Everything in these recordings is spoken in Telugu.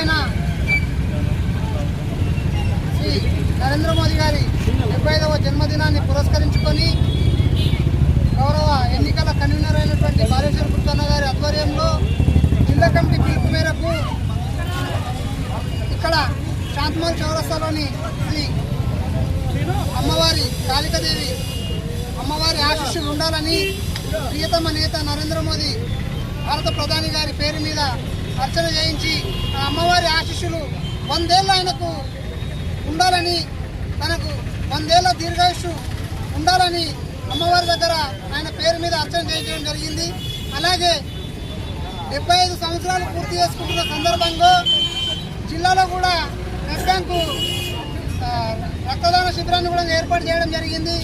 అయిన శ్రీ నరేంద్ర మోదీ గారి డెబ్బై ఐదవ జన్మదినాన్ని పురస్కరించుకొని గౌరవ ఎన్నికల కన్వీనర్ అయినటువంటి బాలేశ్వర పుట్టన్న గారి ఆధ్వర్యంలో జిల్లా కమిటీ పిలుపు మేరకు ఇక్కడ శాంతమల్ చౌరస్తాలోని శ్రీ అమ్మవారి కాళికాదేవి అమ్మవారి ఆశీస్సులు ఉండాలని ప్రియతమ నేత నరేంద్ర మోదీ భారత ప్రధాని గారి పేరు మీద అర్చన చేయించి ఆ అమ్మవారి ఆశీస్సులు వందేళ్ళు ఆయనకు ఉండాలని తనకు వందేళ్ళ దీర్ఘాయుషు ఉండాలని అమ్మవారి దగ్గర ఆయన పేరు మీద అర్చన చేయించడం జరిగింది. అలాగే డెబ్బై ఐదు సంవత్సరాలు పూర్తి చేసుకుంటున్న సందర్భంగా జిల్లాలో కూడా నెట్ బ్యాంకు రక్తదాన శిబిరాన్ని కూడా ఏర్పాటు చేయడం జరిగింది.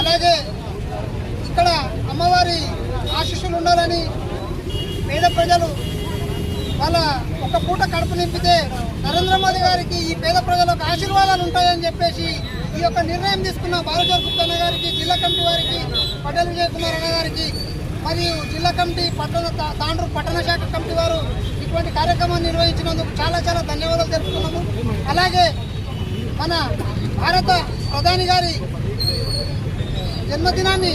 అలాగే ఇక్కడ అమ్మవారి ఆశీస్సులు ఉండాలని పేద ప్రజలు వాళ్ళ ఒక పూట కడుపు నింపితే నరేంద్ర మోదీ గారికి ఈ పేద ప్రజలకు ఆశీర్వాదాలు ఉంటాయని చెప్పేసి ఈ యొక్క నిర్ణయం తీసుకున్న భారత గుప్తన్న గారికి జిల్లా కమిటీ వారికి పటేల్ విజయ్ కుమార్ అన్న గారికి మరియు జిల్లా కమిటీ పట్టణ తాండ్రు పట్టణ శాఖ కమిటీ వారు ఇటువంటి కార్యక్రమాన్ని నిర్వహించినందుకు చాలా చాలా ధన్యవాదాలు తెలుపుతున్నాము. అలాగే మన భారత ప్రధాని గారి జన్మదినాన్ని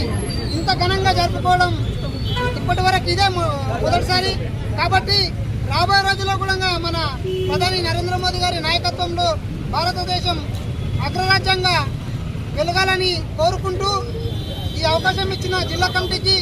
ఇంత ఘనంగా జరుపుకోవడం ఇప్పటి వరకు ఇదే మొ- మొదటిసారి. కాబట్టి రాబోయే రోజుల్లో కూడా మన ప్రధాని నరేంద్ర మోదీ గారి నాయకత్వంలో భారతదేశం అగ్రరాజ్యంగా వెలగాలని కోరుకుంటూ ఈ అవకాశం ఇచ్చిన జిల్లా కమిటీకి